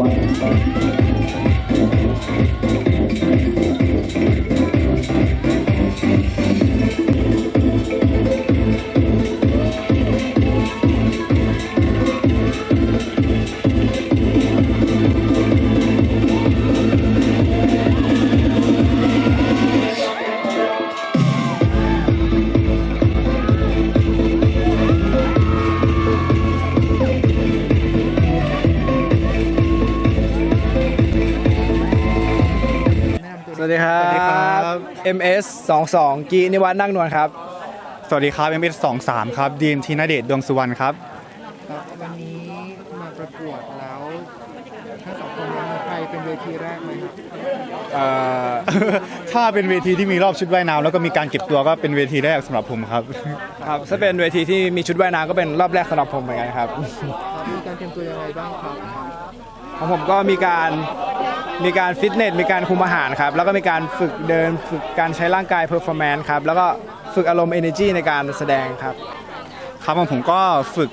ว สวัสดีครัสวัสดีครับบ MS 22กีนิวัฒน์นั่งนวลครับ สวัสดีครับ m อ2 3ครับดีมทีนเดชดวงสุวรรณครับ ครับวันนี้มาประกวดแล้วทั้งสองคนนี้มีใครเป็นเวทีแรกไหมครับเอ่อ ถ้าเป็นเวทีที่มีรอบชุดว่ายน้ำแล้วก็มีการเก็บตัวก็เป็นเวทีแรกสำหรับผมครับ ครับถ้าเป็นเวทีที่มีชุดว่ายน้ำก็เป็นรอบแรกสำหรับผมเหมือนกันครับครับมีการเตรียมตัวยังไงบ้างครับของผมก็มีการ มีการฟิตเนส มีการคุมอาหารครับ แล้วก็มีการฝึกเดิน ฝึกการใช้ร่างกายเพอร์ฟอร์แมนซ์ครับ แล้วก็ฝึกอารมณ์ energy ในการแสดงครับ ครับผมก็ฝึก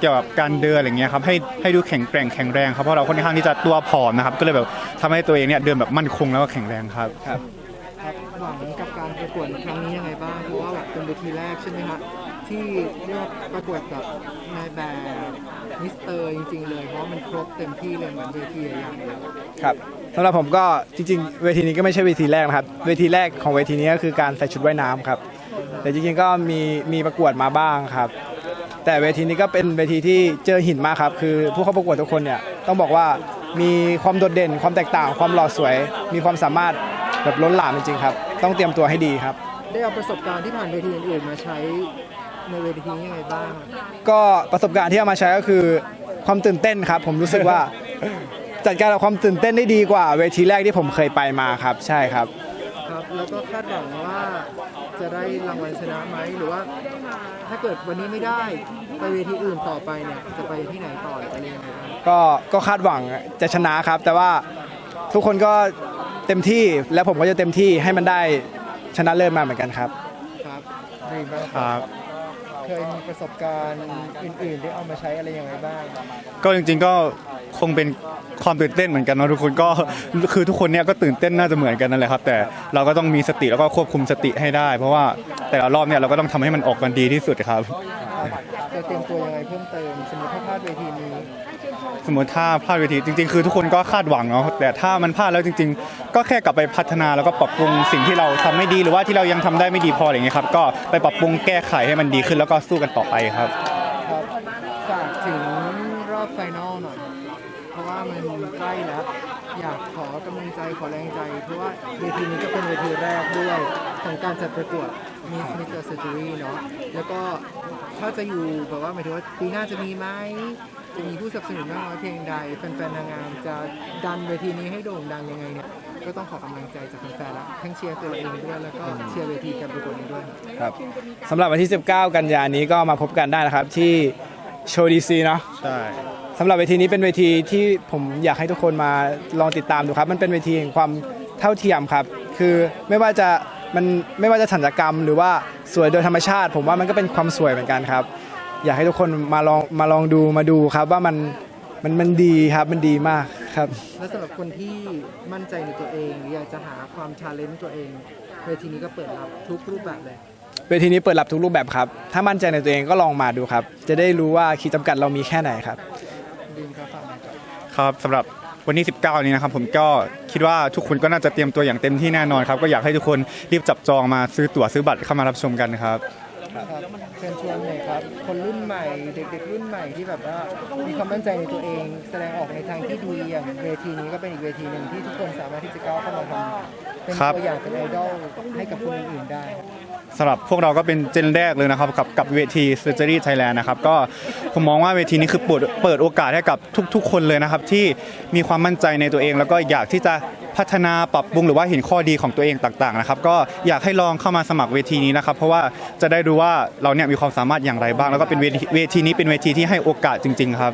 เกี่ยวกับการเดินอะไรเงี้ยครับให้ให้ดูแข็งแกร่งแข็งแรงครับเพราะเราค่อนข้างที่จะตัวผอมนะครับก็เลยแบบทำให้ตัวเองเนี่ยเดินแบบมั่นคงแล้วก็แข็งแรงครับ ครับครับหวังกับการประกวดในครั้งนี้ยังไงบ้าง เพราะว่าแบบเป็นเวทีแรกใช่ไหมครับ ที่เรียกว่าประกวดกับนายแบบมิสเตอร์จริงๆเลยเพราะว่ามันครบเต็มที่เลยเหมือนเวทีอย่างเดียวครับสำหรับผมก็จริง ๆ เวทีนี้ก็ไม่ใช่เวทีแรกนะครับ เวทีแรกของเวทีนี้ก็คือการใส่ชุดว่ายน้ำครับ แต่จริงๆก็มีมีประกวดมาบ้างครับ แต่เวทีนี้ก็เป็นเวทีที่เจอหินมากครับ คือผู้เข้าประกวดทุกคนเนี่ยต้องบอกว่ามีความโดดเด่น ความแตกต่าง ความหล่อสวย มีความสามารถแบบล้นหลามจริงๆครับ ต้องเตรียมตัวให้ดีครับ ได้เอาประสบการณ์ที่ผ่านเวทีอื่นๆมาใช้ ในเวทีนี้ยังไงบ้าง ก็ประสบการณ์ที่เอามาใช้ก็คือความตื่นเต้นครับ ผมรู้สึกว่า จัดการกับความตื่นเต้นได้ดีกว่า เวทีแรกที่ผมเคยไปมาครับ ใช่ครับ ครับ แล้วก็คาดหวังว่าจะได้รางวัลชนะไหมหรือว่า ถ้าเกิดวันนี้ไม่ได้ไปเวทีอื่นต่อไปเนี่ยจะไปที่ไหนต่อหรืออะไรยังไงบ้างก็ก็คาดหวังจะชนะครับ แต่ว่าทุกคนก็เต็มที่และผมก็จะเต็มที่ให้มันได้ชนะเลิศมาเหมือนกันครับ ครับดีบ้างครับ เคยมีประสบการณ์อื่นๆ ได้เอามาใช้อะไรยังไงบ้าง ก็จริงๆก็คงเป็นความตื่นเต้นเหมือนกันเนาะทุกคนก็คือทุกคนเนี่ยก็ตื่นเต้นน่าจะเหมือนกันนั่นแหละครับ แต่เราก็ต้องมีสติแล้วก็ควบคุมสติให้ได้ เพราะว่าแต่ละรอบเนี่ยเราก็ต้องทำให้มันออกมาดีที่สุดครับ จะเตรียมตัวยังไงเพิ่มเติมสมมติถ้าพลาดเวทีนี้ สมมติถ้าพลาดเวทีจริง ๆ คือทุกคนก็คาดหวังเนาะแต่ถ้ามันพลาดแล้วจริง ๆ ก็แค่กลับไปพัฒนาแล้วก็ปรับปรุงสิ่งที่เราทำไม่ดีหรือว่าที่เรายังทำได้ไม่ดีพออะไรอย่างเงี้ยครับก็ไปปรับปรุงแก้ไขให้มันดีขึ้นแล้วก็สู้กันต่อไปครับรับ ฝากถึงรอบไฟนอลหน่อย เพราะว่ามันใกล้แล้ว อยากขอกำลังใจขอแรงใจ เพราะว่าเวทีนี้ก็เป็นเวทีแรกด้วยของการจัดประกวด Miss Mr. Surgery เนาะแล้วก็ถ้าจะอยู่แบบว่าหมายถึงว่าปีหน้าจะมีไหม จะมีผู้สนับสนุนมากน้อยเพียงใดแฟนๆนางงามจะดันเวทีนี้ให้โด่งดังยังไงเนี่ยก็ต้องขอกำลังใจจากแฟนๆแล้วทั้งเชียร์ตัวเองด้วยแล้วก็เชียร์เวทีการประกวดนี้ด้วย ครับสำหรับวันที่ 19 กันยายนนี้ก็มาพบกันได้นะครับที่โชว์ดีซีเนาะใช่ สำหรับเวทีนี้เป็นเวทีที่ผมอยากให้ทุกคนมาลองติดตามดูครับ มันเป็นเวทีแห่งความเท่าเทียมครับ คือไม่ว่าจะมันไม่ว่าจะสัญญกรรม หรือว่าสวยโดยธรรมชาติ ผมว่ามันก็เป็นความสวยเหมือนกันครับ อยากให้ทุกคนมาลองมาลองดูมาดูครับว่ามันมันมันดีครับมันดีมากครับ และสำหรับคนที่มั่นใจในตัวเองหรืออยากจะหาความชาเลนจ์ตัวเองเวทีนี้ก็เปิดรับทุกรูปแบบเลย เวทีนี้เปิดรับทุกรูปแบบครับ ถ้ามั่นใจในตัวเองก็ลองมาดูครับ จะได้รู้ว่าขีดจำกัดเรามีแค่ไหนครับ ดีมครับฝากหน่อยครับครับสำหรับวันที่ 19 นี้นะครับผมก็คิดว่าทุกคนก็น่าจะเตรียมตัวอย่างเต็มที่แน่นอนครับ ก็อยากให้ทุกคนรีบจับจองมาซื้อตั๋วซื้อบัตรเข้ามารับชมกันครับ ครับเชิญชวนเลยครับ คนรุ่นใหม่เด็กๆรุ่นใหม่ที่แบบว่ามีความมั่นใจในตัวเอง แสดงออกในทางที่ดีอย่างเวทีนี้ก็เป็นอีกเวทีหนึ่งที่ทุกคนสามารถที่จะก้าวเข้ามาทำ เป็นครับ ตัวอย่างเป็นไอดอลให้กับคนอื่นๆได้ สำหรับพวกเราก็เป็นเจนแรกเลยนะครับกับกับเวที Surgery Thailand นะครับก็ผมมองว่าเวทีนี้คือเปิดเปิดโอกาสให้กับทุก ๆ คนเลยนะครับ ที่มีความมั่นใจในตัวเอง แล้วก็อยากที่จะพัฒนาปรับปรุงหรือว่าเห็นข้อดีของตัวเองต่างๆนะครับก็อยากให้ลองเข้ามาสมัครเวทีนี้นะครับ เพราะว่าจะได้รู้ว่าเราเนี่ยมีความสามารถอย่างไรบ้าง แล้วก็เป็นเวทีเวทีนี้เป็นเวทีที่ให้โอกาสจริง ๆ ครับ